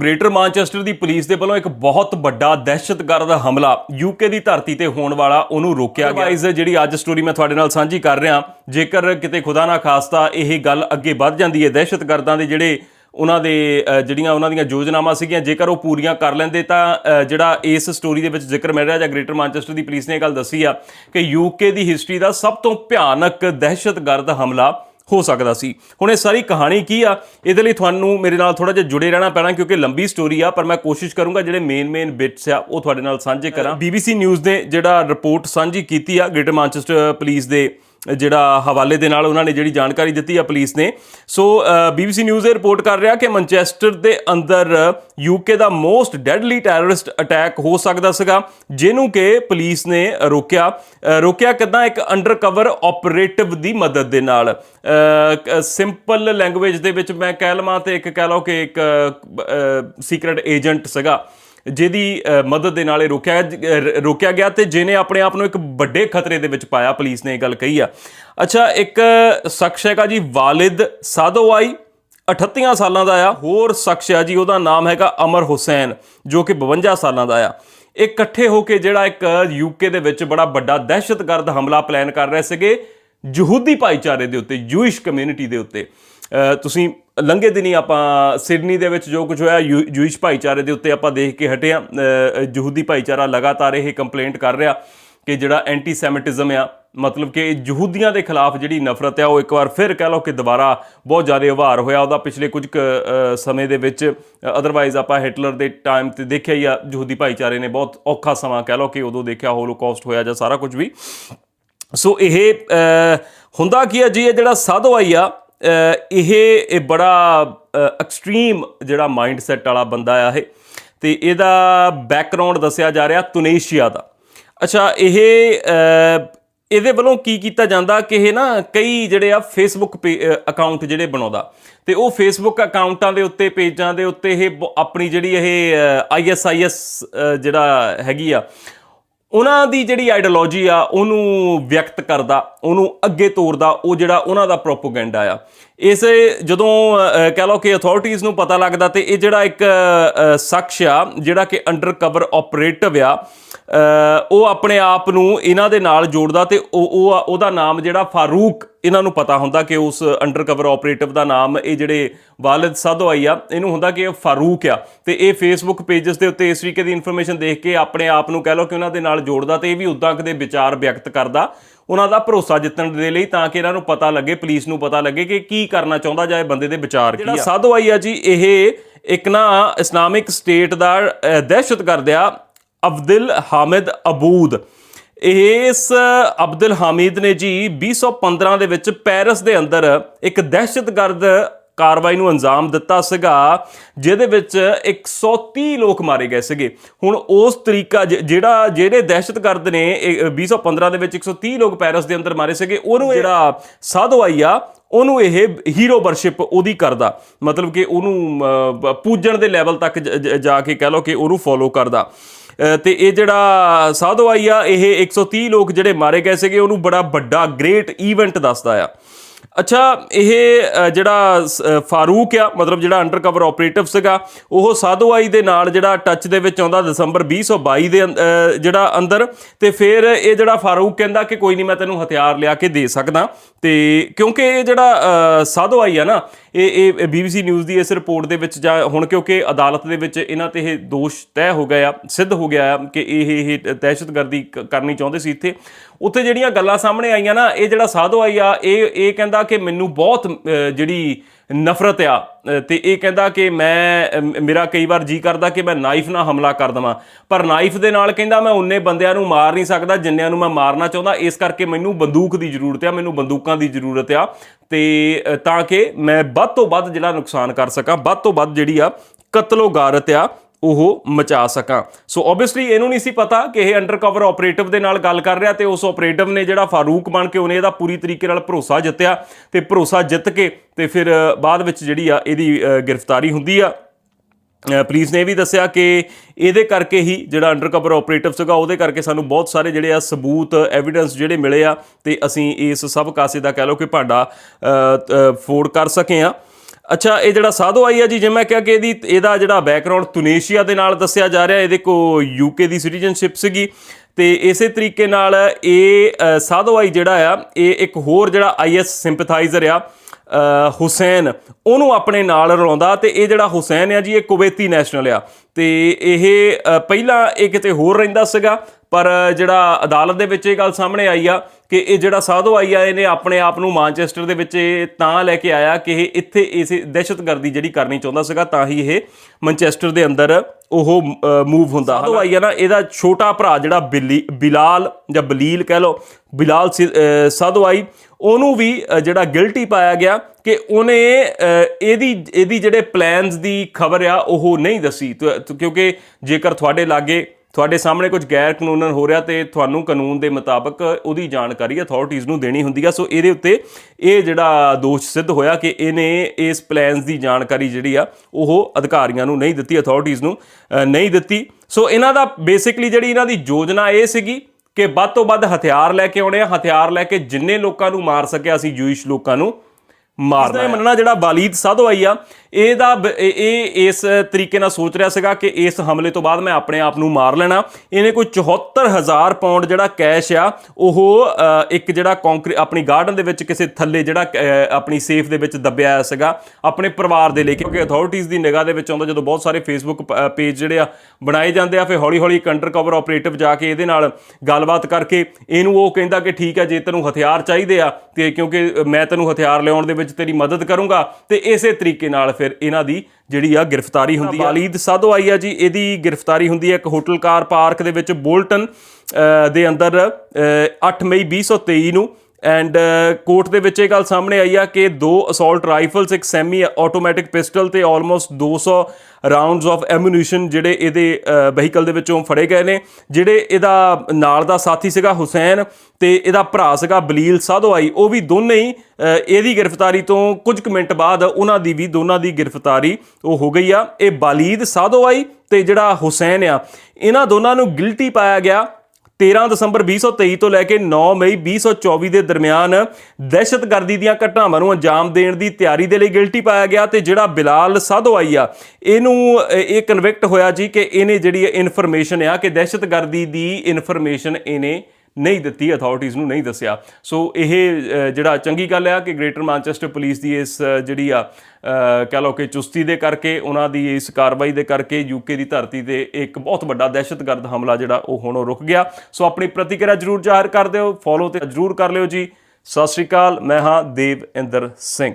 Greater Manchester ਦੀ police ਦੇ ਵੱਲੋਂ ਇੱਕ ਬਹੁਤ ਵੱਡਾ ਦਹਿਸ਼ਤਗਰਦ ਹਮਲਾ ਯੂਕੇ ਦੀ ਧਰਤੀ ਤੇ ਹੋਣ ਵਾਲਾ ਉਹਨੂੰ ਰੋਕਿਆ ਗਿਆ। ਇਸ ਜਿਹੜੀ ਅੱਜ ਸਟੋਰੀ ਮੈਂ ਤੁਹਾਡੇ ਨਾਲ ਸਾਂਝੀ ਕਰ ਰਿਹਾ, ਜੇਕਰ ਕਿਤੇ ਖੁਦਾ ਨਾ ਖਾਸਤਾ ਇਹ ਗੱਲ ਅੱਗੇ ਵੱਧ ਜਾਂਦੀ ਹੈ, ਦਹਿਸ਼ਤਗਰਦਾਂ ਦੇ ਜਿਹੜੇ ਉਹਨਾਂ ਦੇ ਜਿਹੜੀਆਂ ਉਹਨਾਂ ਦੀਆਂ ਯੋਜਨਾਵਾਂ ਸੀਗੀਆਂ, ਜੇਕਰ ਉਹ ਪੂਰੀਆਂ ਕਰ ਲੈਂਦੇ ਤਾਂ ਜਿਹੜਾ ਇਸ ਸਟੋਰੀ ਦੇ ਵਿੱਚ ਜ਼ਿਕਰ ਮਿਲ ਰਿਹਾ ਜਾਂ ਗ੍ਰੇਟਰ ਮਾਨਚੈਸਟਰ ਦੀ ਪੁਲਿਸ ਨੇ ਇਹ ਗੱਲ ਦੱਸੀ ਆ ਕਿ ਯੂਕੇ ਦੀ ਹਿਸਟਰੀ ਦਾ ਸਭ ਤੋਂ ਭਿਆਨਕ ਦਹਿਸ਼ਤਗਰਦ ਹਮਲਾ ਹੋ ਸਕਦਾ ਸੀ। ਹੁਣ ਇਹ ਸਾਰੀ ਕਹਾਣੀ ਕੀ ਆ? ਇਹਦੇ ਲਈ ਤੁਹਾਨੂੰ ਮੇਰੇ ਨਾਲ ਥੋੜਾ ਜਿਹਾ ਜੁੜੇ ਰਹਿਣਾ ਪੈਣਾ ਕਿਉਂਕਿ ਲੰਬੀ ਸਟੋਰੀ ਆ ਪਰ ਮੈਂ ਕੋਸ਼ਿਸ਼ ਕਰੂੰਗਾ ਜਿਹੜੇ ਮੇਨ ਮੇਨ ਬਿਟਸ ਆ ਉਹ ਤੁਹਾਡੇ ਨਾਲ ਸਾਂਝੇ ਕਰਾਂ। BBC ਨਿਊਜ਼ ਨੇ ਜਿਹੜਾ ਰਿਪੋਰਟ ਸਾਂਝੀ ਕੀਤੀ ਆ ਗ੍ਰੇਟਰ ਮਾਨਚੈਸਟਰ ਪੁਲਿਸ ਦੇ ਜਿਹੜਾ ਹਵਾਲੇ ਦੇ ਨਾਲ ਉਹਨਾਂ ਨੇ ਜਿਹੜੀ ਜਾਣਕਾਰੀ ਦਿੱਤੀ ਆ ਪੁਲਿਸ ਨੇ। ਸੋ BBC ਨਿਊਜ਼ ਇਹ ਰਿਪੋਰਟ ਕਰ ਰਿਹਾ ਕਿ ਮੈਨਚੈਸਟਰ ਦੇ ਅੰਦਰ ਯੂਕੇ ਦਾ ਮੋਸਟ ਡੈਡਲੀ ਟੈਰਰਿਸਟ ਅਟੈਕ ਹੋ ਸਕਦਾ ਸੀਗਾ, ਜਿਹਨੂੰ ਕਿ ਪੁਲਿਸ ਨੇ ਰੋਕਿਆ। ਰੋਕਿਆ ਕਿਦਾਂ? ਇੱਕ ਅੰਡਰਕਵਰ ਆਪਰੇਟਿਵ ਦੀ ਮਦਦ ਦੇ ਨਾਲ। ਸਿੰਪਲ ਲੈਂਗੁਏਜ ਦੇ ਵਿੱਚ ਮੈਂ ਕਹਿ ਲਵਾਂ ਤੇ ਇੱਕ ਕਹਿ ਲਓ ਕਿ ਇੱਕ ਸੀਕ੍ਰੀਟ ਏਜੰਟ ਸੀਗਾ। ਜਿਹਦੀ ਮਦਦ ਦੇ ਨਾਲ ਇਹ ਰੋਕਿਆ ਰੋਕਿਆ ਗਿਆ ਤੇ ਜਿਹਨੇ ਆਪਣੇ ਆਪ ਨੂੰ ਇੱਕ ਵੱਡੇ ਖਤਰੇ ਦੇ ਵਿੱਚ ਪਾਇਆ, ਪੁਲਿਸ ਨੇ ਇਹ ਗੱਲ ਕਹੀ ਆ। ਅੱਛਾ, ਇੱਕ ਸ਼ਖਸ ਹੈਗਾ ਜੀ, ਵਾਲਿਦ ਸਾਦੋਵਾਈ 38 ਸਾਲਾਂ ਦਾ ਆ। ਹੋਰ ਸ਼ਖਸ ਆ ਜੀ, ਉਹਦਾ ਨਾਮ ਹੈਗਾ ਅਮਰ ਹੁਸੈਨ, ਜੋ ਕਿ 52 ਸਾਲਾਂ ਦਾ ਆ। ਇਹ ਇਕੱਠੇ ਹੋ ਕੇ ਜਿਹੜਾ ਇੱਕ ਯੂਕੇ ਦੇ ਵਿੱਚ ਬੜਾ ਵੱਡਾ ਦਹਿਸ਼ਤਗਰਦ ਹਮਲਾ ਪਲਾਨ ਕਰ ਰਹੇ ਸੀਗੇ ਯਹੂਦੀ ਭਾਈਚਾਰੇ ਦੇ ਉੱਤੇ ਜੂਇਸ਼ ਕਮਿਊਨਿਟੀ ਦੇ ਉੱਤੇ। ਤੁਸੀਂ ਲੰਘੇ ਦਿਨੀ ਆਪਾਂ ਸਿਡਨੀ ਦੇ ਵਿੱਚ ਜੋ ਕੁਝ ਹੋਇਆ ਯੂ- ਜੂਇਸ਼ ਭਾਈਚਾਰੇ ਦੇ ਉੱਤੇ ਆਪਾਂ ਦੇਖ ਕੇ ਹਟੇ ਆ ਯਹੂਦੀ ਭਾਈਚਾਰਾ ਲਗਾਤਾਰ ਇਹ ਕੰਪਲੇਂਟ ਕਰ ਰਿਹਾ ਕਿ ਜਿਹੜਾ ਐਂਟੀ ਸੈਮਿਟਿਜ਼ਮ ਆ ਮਤਲਬ ਕਿ ਯਹੂਦੀਆਂ ਦੇ ਖਿਲਾਫ ਜਿਹੜੀ ਨਫ਼ਰਤ ਆ ਉਹ ਇੱਕ ਵਾਰ ਫਿਰ ਕਹਿ ਲਓ ਕਿ ਦੁਬਾਰਾ ਬਹੁਤ ਜ਼ਿਆਦਾ ਉਭਾਰ ਹੋਇਆ। ਉਹਦਾ ਪਿਛਲੇ ਕੁਝ ਕੁ, ਸਮੇਂ ਦੇ ਵਿੱਚ ਅਦਰਵਾਈਜ਼ ਆਪਾਂ ਹਿਟਲਰ ਦੇ ਟਾਈਮ ਤੇ ਦੇਖਿਆ ਹੀ ਆ ਯਹੂਦੀ ਭਾਈਚਾਰੇ ਨੇ ਬਹੁਤ ਔਖਾ ਸਮਾਂ ਕਹਿ ਲਓ ਕਿ ਉਦੋਂ ਦੇਖਿਆ ਹੋਲੋਕਾਸਟ ਹੋਇਆ ਜਾਂ ਸਾਰਾ ਕੁਝ ਵੀ। ਸੋ ਇਹ ਹੁੰਦਾ ਕੀ ਹੈ ਜੀ ਇਹ ਜਿਹੜਾ ਸਾਧੋ ਆਈ ਆ ਇਹ ਇਹ ਬੜਾ ਐਕਸਟ੍ਰੀਮ ਜਿਹੜਾ ਮਾਈਂਡ ਸੈਟ ਵਾਲਾ ਬੰਦਾ ਆ ਇਹ। ਤੇ ਇਹਦਾ ਬੈਕਗ੍ਰਾਉਂਡ ਦੱਸਿਆ ਜਾ ਰਿਹਾ ਤੁਨੀਸ਼ੀਆ ਦਾ। ਅੱਛਾ, ਇਹ ਇਹਦੇ ਵੱਲੋਂ ਕੀ ਕੀਤਾ ਜਾਂਦਾ ਕਿ ਇਹ ਨਾ ਕਈ ਜਿਹੜੇ ਆ ਫੇਸਬੁੱਕ ਅਕਾਊਂਟ ਜਿਹੜੇ ਬਣਾਉਂਦਾ। ਤੇ ਉਹ ਫੇਸਬੁੱਕ ਅਕਾਊਂਟਾਂ ਦੇ ਉੱਤੇ, ਪੇਜਾਂ ਦੇ ਉੱਤੇ ਇਹ ਬ- ਆਪਣੀ ਜਿਹੜੀ ਇਹ ਆਈਐਸਆਈਐਸ ਜਿਹੜਾ ਹੈਗੀ ਆ ਉਹਨਾਂ ਦੀ ਜਿਹੜੀ ਆਈਡੀਓਲੋਜੀ ਆ, ਉਹਨੂੰ ਵਿਅਕਤ ਕਰਦਾ, ਉਹਨੂੰ ਅੱਗੇ ਤੋਰਦਾ, ਉਹ ਜਿਹੜਾ ਉਹਨਾਂ ਦਾ ਪ੍ਰੋਪਗੈਂਡਾ ਆ। ਇਸ ਜਦੋਂ ਅਹ, ਕਹਿ ਲਓ ਕਿ ਅਥਾਰਟੀਆਂ ਨੂੰ ਪਤਾ ਲੱਗਦਾ ਤੇ ਇਹ ਜਿਹੜਾ ਇੱਕ ਸ਼ਖਸ ਆ ਜਿਹੜਾ ਕਿ ਅੰਡਰ ਕਵਰ ਆਪਰੇਟਿਵ ਆ ਉਹ ਆਪਣੇ ਆਪ ਨੂੰ ਇਹਨਾਂ ਦੇ ਨਾਲ ਜੋੜਦਾ ਤੇ ਉਹ ਉਹ ਉਹਦਾ ਨਾਮ ਜਿਹੜਾ ਫਾਰੂਕ ਇਹਨਾਂ ਨੂੰ ਪਤਾ ਹੁੰਦਾ ਕਿ ਉਸ ਅੰਡਰ ਕਵਰ ਆਪਰੇਟਿਵ ਦਾ ਨਾਮ ਇਹ ਜਿਹੜੇ ਵਾਲਿਦ ਸਾਧਵਾਈ ਆ ਇਹਨੂੰ ਹੁੰਦਾ ਕਿ ਇਹ ਫਾਰੂਕ ਆ। ਤੇ ਇਹ ਫੇਸਬੁੱਕ ਪੇजेस ਦੇ ਉੱਤੇ ਇਸ ਤਰੀਕੇ ਦੀ ਇਨਫੋਰਮੇਸ਼ਨ ਦੇਖ ਕੇ ਆਪਣੇ ਆਪ ਨੂੰ ਕਹਿ ਲਓ ਕਿ ਉਹਨਾਂ ਦੇ ਨਾਲ ਜੋੜਦਾ ਤੇ ਇਹ ਵੀ ਉਦਾਂ ਕਦੇ ਵਿਚਾਰ ਵਿਅਕਤ ਕਰਦਾ। ਉਹਨਾਂ ਦਾ ਭਰੋਸਾ ਜਿੱਤਣ ਦੇ ਲਈ ਤਾਂ ਕਿ ਇਹਨਾਂ ਨੂੰ ਪਤਾ ਲੱਗੇ ਪੁਲਿਸ ਨੂੰ ਪਤਾ ਲੱਗੇ ਕਿ ਕੀ ਕਰਨਾ ਚਾਹੁੰਦਾ ਜਾਂ ਇਹ ਬੰਦੇ ਦੇ ਵਿਚਾਰ ਕੀ ਆ। ਜਿਹੜਾ ਸਾਧੋਆਈ ਆ ਜੀ ਇਹ ਇੱਕ ਨਾ ਇਸਲਾਮਿਕ ਸਟੇਟ ਦਾ ਅਹ, ਦਹਿਸ਼ਤਗਰਦ ਆ ਅਬਦੁਲ ਹਾਮਿਦ ਅਬੂਦ। ਇਸ ਅਬਦੁਲ ਹਾਮੀਦ ਨੇ ਜੀ 2015 ਦੇ ਵਿੱਚ ਪੈਰਿਸ ਦੇ ਅੰਦਰ ਇੱਕ ਦਹਿਸ਼ਤਗਰਦ ਕਾਰਵਾਈ ਨੂੰ ਅੰਜਾਮ ਦਿੱਤਾ ਸੀਗਾ, ਜਿਹਦੇ ਵਿੱਚ 130 ਲੋਕ ਮਾਰੇ ਗਏ ਸੀਗੇ। ਹੁਣ ਉਸ ਤਰੀਕਾ ਜ- ਜਿਹੜਾ, ਜਿਹੜੇ ਦਹਿਸ਼ਤਗਰਦ ਨੇ, ਇਹ 2015 ਦੇ ਵਿੱਚ 130 ਲੋਕ ਪੈਰਿਸ ਦੇ ਅੰਦਰ ਮਾਰੇ ਸੀਗੇ। ਉਹਨੂੰ ਜਿਹੜਾ ਸਾਧੂ ਆਈ ਆ, ਉਹਨੂੰ ਇਹ ਹੀਰੋ ਵਰਸ਼ਿਪ ਉਹਦੀ ਕਰਦਾ। ਮਤਲਬ ਕਿ ਉਹਨੂੰ ਪੂਜਣ ਦੇ ਲੈਵਲ ਤੱਕ ਜ- ਜਾ ਕੇ ਕਹਿ ਲਓ ਕਿ ਉਹਨੂੰ ਫੋਲੋ ਕਰਦਾ। ਅਹ ਤੇ ਇਹ ਜਿਹੜਾ ਸਾਧੂ ਆਈ ਆ, ਇਹ 130 ਲੋਕ ਜਿਹੜੇ ਮਾਰੇ ਗਏ ਸੀਗੇ, ਉਹਨੂੰ ਬੜਾ ਵੱਡਾ ਗ੍ਰੇਟ ਇਵੈਂਟ ਦੱਸਦਾ ਆ। ਅੱਛਾ ਇਹ ਜਿਹੜਾ ਸ- ਫਾਰੂਕ ਆ ਮਤਲਬ ਜਿਹੜਾ ਅੰਡਰ ਕਵਰ ਆਪਰੇਟਿਵ ਸੀਗਾ ਉਹ ਸਾਧੂ ਆਈ ਦੇ ਨਾਲ ਜਿਹੜਾ ਟੱਚ ਦੇ ਵਿੱਚ ਆਉਂਦਾ ਦਸੰਬਰ 2022 ਦੇ ਅੰ- ਜਿਹੜਾ ਅੰਦਰ ਤੇ ਫਿਰ ਇਹ ਜਿਹੜਾ ਫਾਰੂਕ ਕਹਿੰਦਾ ਕਿ ਕੋਈ ਨਹੀਂ ਮੈਂ ਤੈਨੂੰ ਹਥਿਆਰ ਲਿਆ ਕੇ ਦੇ ਸਕਦਾ ਤੇ ਕਿਉਂਕਿ ਇਹ ਜਿਹੜਾ ਅ, ਸਾਧੂ ਆਈ ਆ ਨਾ ਇਹ ਇਹ BBC ਨਿਊਜ਼ ਦੀ ਇਸ ਰਿਪੋਰਟ ਦੇ ਵਿੱਚ ਜਾਂ ਹੁਣ ਕਿਉਂਕਿ ਅਦਾਲਤ ਦੇ ਵਿੱਚ ਇਹਨਾਂ ਤੇ ਇਹ ਦੋਸ਼ ਤੈਅ ਹੋ ਗਿਆ ਸਿੱਧ ਹੋ ਗਿਆ ਆ ਕਿ ਇਹ ਇਹ ਦਹਿਸ਼ਤਗਰਦੀ ਕ- ਕਰਨੀ ਚਾਹੁੰਦੇ ਸੀ ਇੱਥੇ। ਉੱਥੇ ਜਿਹੜੀਆਂ ਗੱਲਾਂ ਸਾਹਮਣੇ ਆਈਆਂ ਨਾ, ਇਹ ਜਿਹੜਾ ਸਾਧੂ ਆਈ ਆ, ਇਹ ਇਹ ਕਹਿੰਦਾ ਕਿ ਮੈਨੂੰ ਬਹੁਤ ਜਿਹੜੀ ਨਫ਼ਰਤ ਆ। ਅ, ਤੇ ਇਹ ਕਹਿੰਦਾ ਕਿ ਮੈਂ ਮੇਰਾ ਕਈ ਵਾਰ ਜੀ ਕਰਦਾ ਕਿ ਮੈਂ ਨਾਈਫ ਨਾਲ ਹਮਲਾ ਕਰ ਦਵਾਂ। ਪਰ ਨਾਈਫ ਦੇ ਨਾਲ ਕਹਿੰਦਾ ਮੈਂ ਉਨੇ ਬੰਦਿਆਂ ਨੂੰ ਮਾਰ ਨਹੀਂ ਸਕਦਾ ਜਿੰਨਿਆਂ ਨੂੰ ਮੈਂ ਮਾਰਨਾ ਚਾਹੁੰਦਾ। ਇਸ ਕਰਕੇ ਮੈਨੂੰ ਬੰਦੂਕ ਦੀ ਜ਼ਰੂਰਤ ਆ ਮੈਨੂੰ ਬੰਦੂਕਾਂ ਦੀ ਜ਼ਰੂਰਤ ਆ। ਤੇ ਤਾਂ ਕਿ ਮੈਂ ਵੱਧ ਤੋਂ ਵੱਧ ਜਿਹੜਾ ਨੁਕਸਾਨ ਕਰ ਸਕਾਂ ਵੱਧ ਤੋਂ ਵੱਧ ਜਿਹੜੀ ਆ ਕਤਲੋ ਗਾਰਤ ਆ। ਉਹ ਮਚਾ ਸਕਾਂ। ਸੋ ਆਬਵੀਅਸਲੀ ਇਹਨੂੰ ਨਹੀਂ ਸੀ ਪਤਾ ਕਿ ਇਹ ਅੰਡਰਕਵਰ ਆਪਰੇਟਿਵ ਦੇ ਨਾਲ ਗੱਲ ਕਰ ਰਿਹਾ ਤੇ ਉਸ ਆਪਰੇਟਿਵ ਨੇ ਜਿਹੜਾ ਫਾਰੂਕ ਬਣ ਕੇ ਉਹਨੇ ਇਹਦਾ ਪੂਰੀ ਤਰੀਕੇ ਨਾਲ ਭਰੋਸਾ ਜਿੱਤਿਆ ਤੇ ਭਰੋਸਾ ਜਿੱਤ ਕੇ ਤੇ ਫਿਰ ਬਾਅਦ ਵਿੱਚ ਜਿਹੜੀ ਆ ਇਹਦੀ ਗ੍ਰਿਫਤਾਰੀ ਹੁੰਦੀ ਆ। ਪੁਲਿਸ ਨੇ ਇਹ ਵੀ ਦੱਸਿਆ ਕਿ ਇਹਦੇ ਕਰਕੇ ਹੀ ਜਿਹੜਾ ਅੰਡਰਕਵਰ ਆਪਰੇਟਿਵ ਸੀਗਾ, ਉਹਦੇ ਕਰਕੇ ਸਾਨੂੰ ਬਹੁਤ ਸਾਰੇ ਜਿਹੜੇ ਆ ਸਬੂਤ ਐਵੀਡੈਂਸ ਜਿਹੜੇ ਮਿਲੇ ਆ ਤੇ ਅਸੀਂ ਇਸ ਸਭ ਕਾਸੇ ਦਾ ਕਹਿ ਲਓ ਕਿ ਭਾਂਡਾ ਫੋੜ ਕਰ ਸਕੇ ਆ। ਅੱਛਾ, ਇਹ ਜਿਹੜਾ ਸਾਧੋ ਆਈ ਆ ਜੀ ਜਿਵੇਂ ਮੈਂ ਕਿਹਾ ਕਿ ਇਹਦੀ, ਇਹਦਾ ਜਿਹੜਾ ਬੈਕਗ੍ਰਾਉਂਡ ਤੁਨੀਸ਼ੀਆ ਦੇ ਨਾਲ ਦੱਸਿਆ ਜਾ ਰਿਹਾ, ਇਹਦੇ ਕੋ ਯੂਕੇ ਦੀ ਸਿਟੀਜ਼ਨਸ਼ਿਪ ਸੀਗੀ। ਤੇ ਇਸੇ ਤਰੀਕੇ ਨਾਲ ਇਹ ਸਾਧੋ ਆਈ ਜਿਹੜਾ ਆ, ਇਹ ਇੱਕ ਹੋਰ ਜਿਹੜਾ ਆਈਐਸ ਸਿੰਪਥਾਈਜ਼ਰ ਆ ਹੁਸੈਨ, ਉਹਨੂੰ ਆਪਣੇ ਨਾਲ ਰਲਾਉਂਦਾ ਤੇ ਇਹ ਜਿਹੜਾ ਹੁਸੈਨ ਆ ਜੀ, ਇਹ ਕੁਵੈਤੀ ਨੈਸ਼ਨਲ ਆ। ਤੇ ਇਹ ਪਹਿਲਾਂ ਇਹ ਕਿਤੇ ਹੋਰ ਰਹਿੰਦਾ ਸੀਗਾ ਪਰ ਜਿਹੜਾ ਅਦਾਲਤ ਦੇ ਵਿੱਚ ਇਹ ਗੱਲ ਸਾਹਮਣੇ ਆਈ ਆ ਕਿ ਇਹ ਜਿਹੜਾ ਸਾਧੂ ਆਈ ਆ ਇਹਨੇ ਆਪਣੇ ਆਪ ਨੂੰ ਮਾਂਚੈਸਟਰ ਦੇ ਵਿੱਚ ਤਾਂ ਲੈ ਕੇ ਆਇਆ ਕਿ ਇਹ ਇੱਥੇ ਇਸ ਦਹਿਸ਼ਤਗਰਦੀ ਜਿਹੜੀ ਕਰਨੀ ਚਾਹੁੰਦਾ ਸੀਗਾ ਤਾਂ ਹੀ ਇਹ ਮੈਨਚੈਸਟਰ ਦੇ ਅੰਦਰ ਉਹ ਮੂਵ ਹੁੰਦਾ। ਸਾਧੂ ਆਈ ਆ ਨਾ ਇਹਦਾ ਛੋਟਾ ਭਰਾ ਜਿਹੜਾ ਬਿਲੀ ਬਿਲਾਲ ਜਾਂ ਬਲੀਲ ਕਹਿ ਲਓ ਬਿਲਾਲ ਸਾਧੂ ਆਈ ਉਹਨੂੰ ਵੀ ਜਿਹੜਾ ਗਿਲਟੀ ਪਾਇਆ ਗਿਆ ਕਿ ਉਹਨੇ ਇਹਦੀ ਇਹਦੀ ਜਿਹੜੇ ਪਲਾਨਸ ਦੀ ਖਬਰ ਆ ਉਹ ਨਹੀਂ ਦੱਸੀ। ਕਿਉਂਕਿ ਜੇਕਰ ਤੁਹਾਡੇ ਲਾਗੇ ਤੁਹਾਡੇ ਸਾਹਮਣੇ ਕੁਝ ਗੈਰ ਕਾਨੂੰਨਨ ਹੋ ਰਿਹਾ ਤੇ ਤੁਹਾਨੂੰ ਕਾਨੂੰਨ ਦੇ ਮੁਤਾਬਕ ਉਹਦੀ ਜਾਣਕਾਰੀ ਅਥਾਰਟੀਆਂ ਨੂੰ ਦੇਣੀ ਹੁੰਦੀ ਆ। ਸੋ ਇਹਦੇ ਉੱਤੇ ਇਹ ਜਿਹੜਾ ਦੋਸ਼ ਸਿੱਧ ਹੋਇਆ ਕਿ ਇਹਨੇ ਇਸ ਪਲਾਨਸ ਦੀ ਜਾਣਕਾਰੀ ਜਿਹੜੀ ਆ ਉਹ ਅਧਿਕਾਰੀਆਂ ਨੂੰ ਨਹੀਂ ਦਿੱਤੀ ਅਥਾਰਟੀਆਂ ਨੂੰ ਨਹੀਂ ਦਿੱਤੀ। ਸੋ ਇਹਨਾਂ ਦਾ ਬੇਸਿਕਲੀ ਜਿਹੜੀ ਇਹਨਾਂ ਦੀ ਯੋਜਨਾ ਇਹ ਸੀਗੀ ਕਿ ਵੱਧ ਤੋਂ ਵੱਧ ਹਥਿਆਰ ਲੈ ਕੇ ਆਉਣੇ ਆ। ਹਥਿਆਰ ਲੈ ਕੇ ਜਿੰਨੇ ਲੋਕਾਂ ਨੂੰ ਮਾਰ ਸਕਿਆ ਅਸੀਂ ਜੂਇਸ਼ ਲੋਕਾਂ ਨੂੰ ਮਾਰਨਾ ਇਹ ਮੰਨਣਾ ਜਿਹੜਾ ਬਾਲੀਦ ਸਾਧੂ ਆਈ ਆ ਇਹਦਾ ਇਹ ਇਸ ਤਰੀਕੇ ਨਾਲ ਸੋਚ ਰਿਹਾ ਸੀਗਾ ਕਿ ਇਸ ਹਮਲੇ ਤੋਂ ਬਾਅਦ ਮੈਂ ਆਪਣੇ ਆਪ ਨੂੰ ਮਾਰ ਲੈਣਾ। ਇਹਨੇ ਕੋਈ 74000 ਪਾਉਂਡ ਜਿਹੜਾ ਕੈਸ਼ ਆ, ਉਹ ਇੱਕ ਜਿਹੜਾ ਕੰਕਰੀ ਆਪਣੀ ਗਾਰਡਨ ਦੇ ਵਿੱਚ ਕਿਸੇ ਥੱਲੇ ਜਿਹੜਾ ਆਪਣੀ ਸੇਫ ਦੇ ਵਿੱਚ ਦੱਬਿਆ ਹੋਇਆ ਸੀਗਾ, ਆਪਣੇ ਪਰਿਵਾਰ ਦੇ ਲਈ। ਕਿਉਂਕਿ ਅਥਾਰਟੀਆਂ ਦੀ ਨਿਗਾਹ ਦੇ ਵਿੱਚ ਆਉਂਦਾ ਜਦੋਂ ਬਹੁਤ ਸਾਰੇ ਫੇਸਬੁੱਕ ਪੇਜ ਜਿਹੜੇ ਆ ਬਣਾਏ ਜਾਂਦੇ ਆ, ਫਿਰ ਹੌਲੀ ਹੌਲੀ ਇੱਕ ਅੰਡਰ ਕਵਰ ਆਪਰੇਟਿਵ ਜਾ ਕੇ ਇਹਦੇ ਨਾਲ ਗੱਲਬਾਤ ਕਰਕੇ ਇਹਨੂੰ ਉਹ ਕਹਿੰਦਾ ਕਿ ਠੀਕ ਹੈ ਜੇ ਤੈਨੂੰ ਹਥਿਆਰ ਚਾਹੀਦੇ ਆ, ਤੇ ਕਿਉਂਕਿ ਮੈਂ ਤੈਨੂੰ ਹਥਿਆਰ ਲਿਆਉਣ ਦੇ ਵਿੱਚ ਤੇਰੀ ਮਦਦ ਕਰੂੰਗਾ, ਤੇ ਇਸੇ ਤਰੀਕੇ ਨਾਲ ਫਿਰ ਇਹਨਾਂ ਦੀ ਜਿਹੜੀ ਆ ਗ੍ਰਿਫਤਾਰੀ ਹੁੰਦੀ ਆ। ਵਾਲੀਦ ਸਾਧੂ ਆਈ ਆ ਜੀ ਇਹਦੀ ਗ੍ਰਿਫਤਾਰੀ ਹੁੰਦੀ ਹੈ ਇੱਕ ਹੋਟਲ ਕਾਰ ਪਾਰਕ ਦੇ ਵਿੱਚ ਬੋਲਟਨ ਦੇ ਅੰਦਰ ਅ, 8 ਮਈ 2023 ਨੂੰ ਐਂਡ ਕੋਰਟ uh, ਦੇ ਵਿੱਚ ਇਹ ਗੱਲ ਸਾਹਮਣੇ ਆਈ ਆ ਕਿ ਦੋ ਅਸੌਲਟ ਰਾਈਫਲਸ ਇੱਕ ਸੈਮੀ ਆਟੋਮੈਟਿਕ ਪਿਸਟਲ ਤੇ ਆਲਮੋਸਟ 200 ਰਾਉਂਡਸ ਆਫ ਐਮੂਨੀਸ਼ਨ ਜਿਹੜੇ ਇਹਦੇ ਵਹੀਕਲ ਦੇ ਵਿੱਚੋਂ ਫੜੇ ਗਏ ਨੇ। ਜਿਹੜੇ ਇਹਦਾ ਨਾਲ ਦਾ ਸਾਥੀ ਸੀਗਾ ਹੁਸੈਨ ਤੇ ਇਹਦਾ ਭਰਾ ਸੀਗਾ ਬਲੀਲ ਸਾਧੋਆਈ, ਉਹ ਵੀ ਦੋਨੇ ਹੀ ਇਹਦੀ ਗ੍ਰਿਫਤਾਰੀ ਤੋਂ ਕੁਝ ਕੁ ਮਿੰਟ ਬਾਅਦ ਉਹਨਾਂ ਦੀ ਵੀ ਦੋਨਾਂ ਦੀ ਗ੍ਰਿਫਤਾਰੀ ਉਹ ਹੋ ਗਈ ਆ। ਇਹ ਬਾਲੀਦ ਸਾਧੋਆਈ ਤੇ ਜਿਹੜਾ ਹੁਸੈਨ ਆ, ਇਹਨਾਂ ਦੋਨਾਂ ਨੂੰ ਗਿਲਟੀ ਪਾਇਆ ਗਿਆ। 13 ਦਸੰਬਰ 2023 ਤੋਂ ਲੈ ਕੇ 9 ਮਈ 2024 ਦੇ ਦਰਮਿਆਨ ਦਹਿਸ਼ਤਗਰਦੀ ਦੀਆਂ ਘਟਨਾਵਾਂ ਨੂੰ ਅੰਜਾਮ ਦੇਣ ਦੀ ਤਿਆਰੀ ਦੇ ਲਈ ਗਿਲਟੀ ਪਾਇਆ ਗਿਆ ਤੇ ਜਿਹੜਾ ਬਿਲਾਲ ਸਾਧੂ ਆਈ ਆ, ਇਹਨੂੰ ਇਹ ਕਨਵਿਕਟ ਹੋਇਆ ਜੀ ਕਿ ਇਹਨੇ ਜਿਹੜੀ ਇਨਫੋਰਮੇਸ਼ਨ ਆ ਕਿ ਦਹਿਸ਼ਤਗਰਦੀ ਦੀ ਇਨਫੋਰਮੇਸ਼ਨ ਇਹਨੇ ਨਹੀਂ ਦਿੱਤੀ ਅਥਾਰਟੀਆਂ ਨੂੰ ਨਹੀਂ ਦੱਸਿਆ। ਸੋ ਇਹ ਜਿਹੜਾ ਚੰਗੀ ਗੱਲ ਆ ਕਿ ਗ੍ਰੇਟਰ ਮਾਂਚੈਸਟਰ ਪੁਲਿਸ ਦੀ ਇਸ ਜਿਹੜੀ ਆ ਅ, ਕਹਿ ਲਓ ਕਿ ਚੁਸਤੀ ਦੇ ਕਰਕੇ ਉਹਨਾਂ ਦੀ ਇਸ ਕਾਰਵਾਈ ਦੇ ਕਰਕੇ ਯੂਕੇ ਦੀ ਧਰਤੀ ਤੇ ਇੱਕ ਬਹੁਤ ਵੱਡਾ ਦਹਿਸ਼ਤਗਰਦ ਹਮਲਾ ਜਿਹੜਾ ਉਹ ਹੁਣ ਉਹ ਰੁਕ ਗਿਆ। ਸੋ ਆਪਣੀ ਪ੍ਰਤੀਕਿਰਿਆ ਜਰੂਰ ਜ਼ਾਹਿਰ ਕਰ ਦਿਓ ਫੋਲੋ ਤੇ ਜਰੂਰ ਕਰ ਲਿਓ ਜੀ। ਸਤਿ ਸ਼੍ਰੀ ਅਕਾਲ ਮੈਂ ਹਾਂ ਦੇਵ ਇੰਦਰ ਸਿੰਘ।